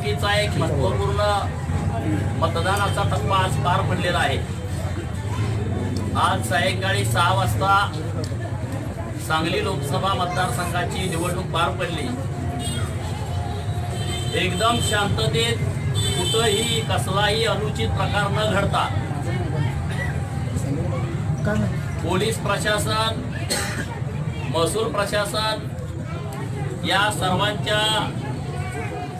निवडणुकीचा एक महत्त्वपूर्ण मतदानाचा टप्पा आज पार पडलेला आहे. आज सायंकाळी सहा वाजता सांगली लोकसभा मतदारसंघाची निवडणूक पार पडली. एकदम शांततेत कुठंही कसलाही अनुचित प्रकार न घडता पोलीस प्रशासन महसूल प्रशासन या सर्वांच्या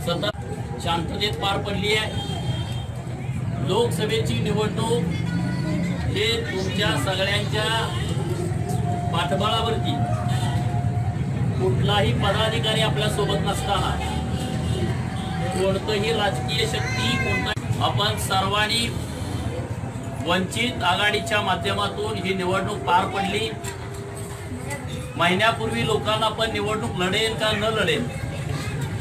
सतत शांततेत पार पडली आहे. लोकसभेची निवडणूक हे तुमच्या सगळ्यांच्या पाठबळावरती. कुठलाही पदाधिकारी आपल्यासोबत नसताना. कोणतंही राजकीय शक्ती कोणता आपण सर्वांनी वंचित आघाडीच्या माध्यमातून ही निवडणूक पार पडली. महिन्यापूर्वी लोकांना आपण निवडणूक लढेल का न लढेल?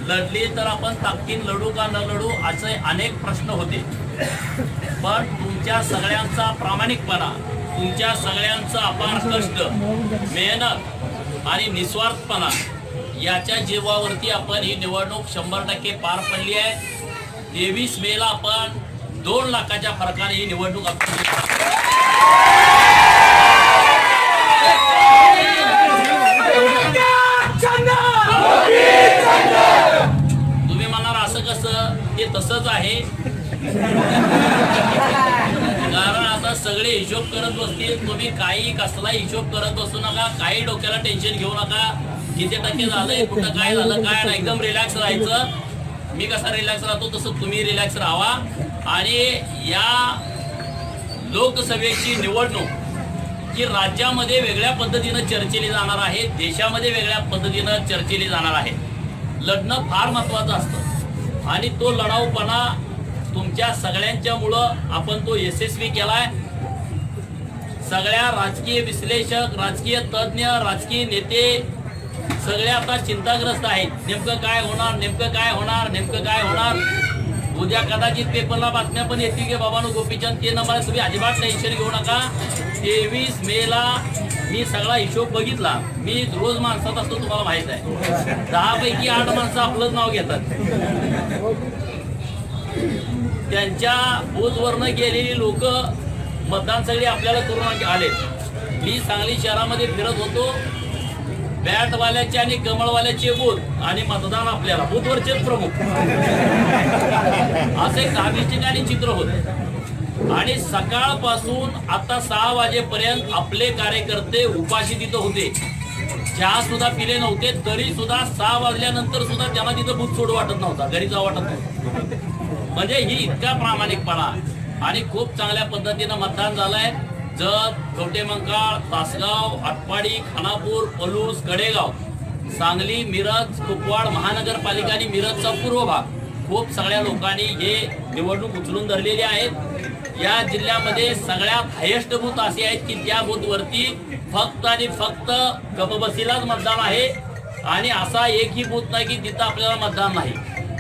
लढली तर आपण ताकदीन लढू का न लढू असे अनेक प्रश्न होते. पण तुमच्या सगळ्यांचा प्रामाणिकपणा तुमच्या सगळ्यांचा अपार कष्ट मेहनत आणि निस्वार्थपणा याच्या जीवावरती आपण ही निवडणूक शंभर टक्के पार पडली आहे. तेवीस मेला आपण दोन लाखाच्या फरकाने ही निवडणूक आपण असं ते तसंच आहे. कारण आता सगळे हिशोब करत बसतील. तुम्ही काही कसला हिशोब करत बसू नका. काही डोक्याला टेन्शन घेऊ नका. किती टक्के झालंय कुठं काय झालं काय नाही, एकदम रिलॅक्स राहायचं. मी कसा रिलॅक्स राहतो तसं तुम्ही रिलॅक्स राहावा. आणि या लोकसभेची निवडणूक की राज्यामध्ये वेगळ्या पद्धतीनं चर्चेली जाणार आहे. देशामध्ये वेगळ्या पद्धतीनं चर्चेली जाणार आहे. लढणं फार महत्वाचं असतं. आणि तो लढाऊपणा तुमच्या सगळ्यांच्या मुळं आपण तो यशस्वी केलाय. सगळ्या राजकीय विश्लेषक राजकीय तज्ज्ञ राजकीय नेते सगळे आता चिंताग्रस्त आहेत. नेमकं काय होणार नेमकं काय होणार नेमकं काय होणार? उद्या कदाचित पेपरला बातम्या पण येतील की बाबानो गोपीचंद ते नंबर तुम्ही अजिबात टेन्शन घेऊ नका. तेवीस मेला मी सगळा हिशोब बघितला. मी रोज माणसात असतो तुम्हाला माहीत आहे. दहापैकी आठ माणसं आपलंच नाव घेतात. त्यांच्या बोजवरनं गेलेली लोक मतदान सगळी आपल्याला करून आले. मी सांगली शहरामध्ये फिरत होतो. बॅटवाल्याचे आणि कमळवाल्याचे बूथ आणि मतदान आपल्याला. बूथवरचेच प्रमुख. असे दहा ठिकाणी चित्र होते. आणि सकाळपासून आता सहा वाजेपर्यंत आपले कार्यकर्ते उपाशी तिथं होते. चहा सुद्धा पिले नव्हते तरी सुद्धा सहा वाजल्यानंतर सुद्धा त्यांना तिथं भूत सोड वाटत नव्हता घरी जावं वाटत नव्हतं. म्हणजे ही इतका प्रामाणिकपणा आणि खूप चांगल्या पद्धतीनं मतदान झालंय. जत कवटेमंकाळ तासगाव आटपाडी खानापूर पलूस गडेगाव सांगली मिरज कुपवाड महानगरपालिका आणि मिरजचा पूर्व भाग. खूप सगळ्या लोकांनी हे निवडणूक उचलून धरलेली आहेत. या जिल्ह्यामध्ये सगळ्यात हायेस्ट बूथ असे आहेत की त्या बूथवरती फक्त आणि फक्त गपबसीलाच मतदान आहे. आणि असा एकही बूथ नाही की तिथं आपल्याला मतदान नाही.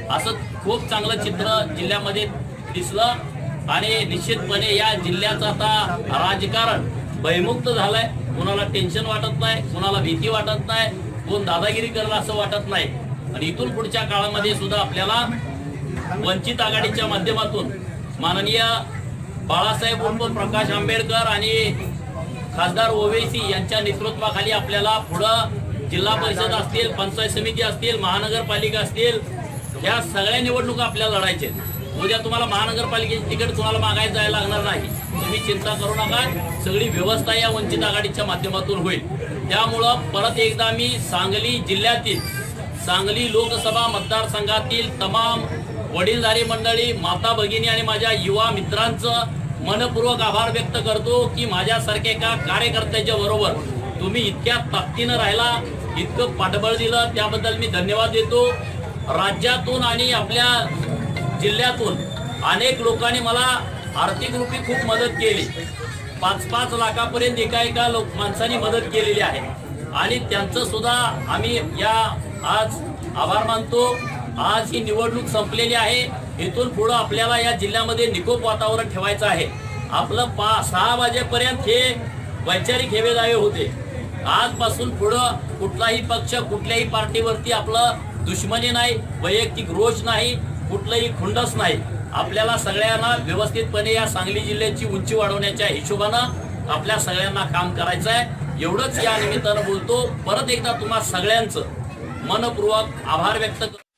असं खूप चांगलं चित्र जिल्ह्यामध्ये दिसलं. आणि निश्चितपणे या जिल्ह्याचं आता राजकारण भयमुक्त झालंय. कुणाला टेन्शन वाटत नाही कुणाला भीती वाटत नाही कोण दादागिरी करला असं वाटत नाही. आणि इथून पुढच्या काळामध्ये सुद्धा आपल्याला वंचित आघाडीच्या माध्यमातून माननीय बाळासाहेब उर्फ प्रकाश आंबेडकर आणि खासदार ओवेसी यांच्या नेतृत्वाखाली आपल्याला पुढं जिल्हा परिषद असतील पंचायत समिती असतील महानगरपालिका असतील या सगळ्या निवडणुका आपल्याला लढायच्या आहेत. उद्या तुम्हाला महानगरपालिकेचे तिकीट तुम्हाला मागायला जायला लागणार नाही. तुम्ही चिंता करू नका. सगळी व्यवस्था या वंचित आघाडीच्या माध्यमातून होईल. त्यामुळं परत एकदा मी सांगली जिल्ह्यातील सांगली लोकसभा मतदारसंघातील तमाम वडीलधारी मंडळी माता भगिनी आणि माझ्या युवा मित्रांचं मनपूर्वक आभार व्यक्त करतो की माझ्यासारख्या एका कार्यकर्त्याच्या बरोबर तुम्ही इतक्या ताकदीनं राहिला इतकं पाठबळ दिलं त्याबद्दल मी धन्यवाद देतो. राज्यातून आणि आपल्या जिल्ह्यातून अनेक लोकांनी मला आर्थिक रूपी खूप मदत केली. पाच पाच लाखापर्यंत एका एका लोक माणसांनी मदत केलेली आहे. आणि त्यांचं सुद्धा आम्ही या आज आभार मानतो. आज ही निवडणूक संपलेली आहे. इथून पुढं आपल्याला या जिल्ह्यामध्ये निकोप वातावरण ठेवायचं आहे. आपलं पा सहा वाजेपर्यंत हे वैचारिक हेवेदावे होते. आजपासून पुढं कुठलाही पक्ष कुठल्याही पार्टीवरती आपलं दुश्मनी नाही वैयक्तिक रोष नाही कुठलंही खुंडच नाही. आपल्याला सगळ्यांना व्यवस्थितपणे या सांगली जिल्ह्याची उंची वाढवण्याच्या हिशोबानं आपल्या सगळ्यांना काम करायचं आहे. एवढंच या निमित्तानं बोलतो. परत एकदा तुम्हा सगळ्यांचं मनपूर्वक आभार व्यक्त करतो.